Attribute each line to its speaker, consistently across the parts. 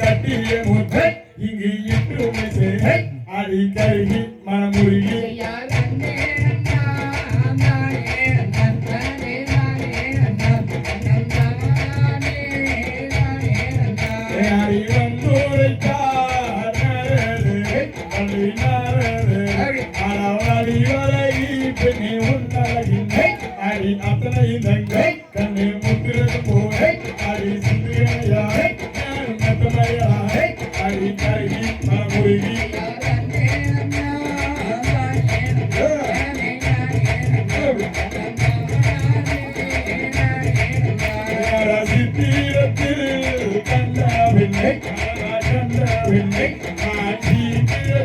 Speaker 1: கட்டிய முத்தை இங்கு இட்டு உண்மை செய்ய அடி கருகி மனமுருகி அறவடி வர பிள்ளை ராஜேந்திர பிள்ளை ஆட்சி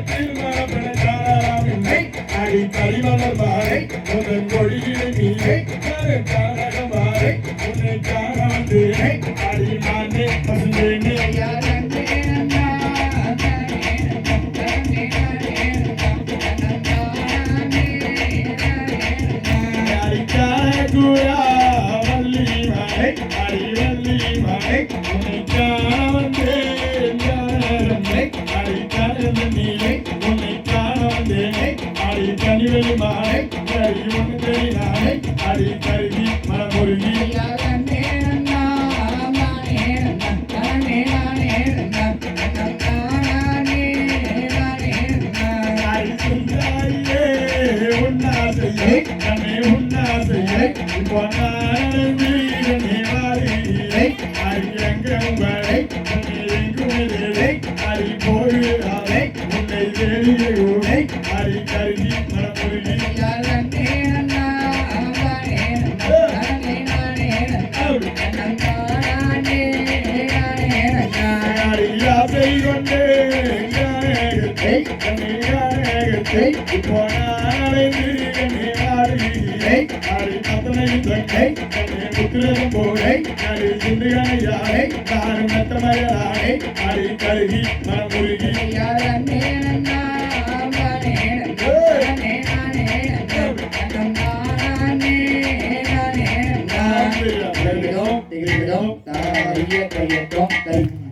Speaker 1: திருமண பிள்ளை அடி கரிமலர் பாறை முதல் கொடியிலே மீனை கருக்காரக பாறை உன்னை காண வந்தேனை அடி நானே அறிவாய் கறி ஒன்று தெரியாய் அடி கருவி மனமுருகி அறி போடு அறி கருதி மனம் கையா செய்கொண்டே கணேகத்தை கணேகத்தை உக்கிரம் போலை நடி சிந்துகனை யாரை தாரம் நத்தமயலாரை அடி கருகி மனமுருகி
Speaker 2: யாரே
Speaker 1: திகழ்கிறோம்
Speaker 2: திகழ்கிறோம் தாரிய கையட்டும் கல்வி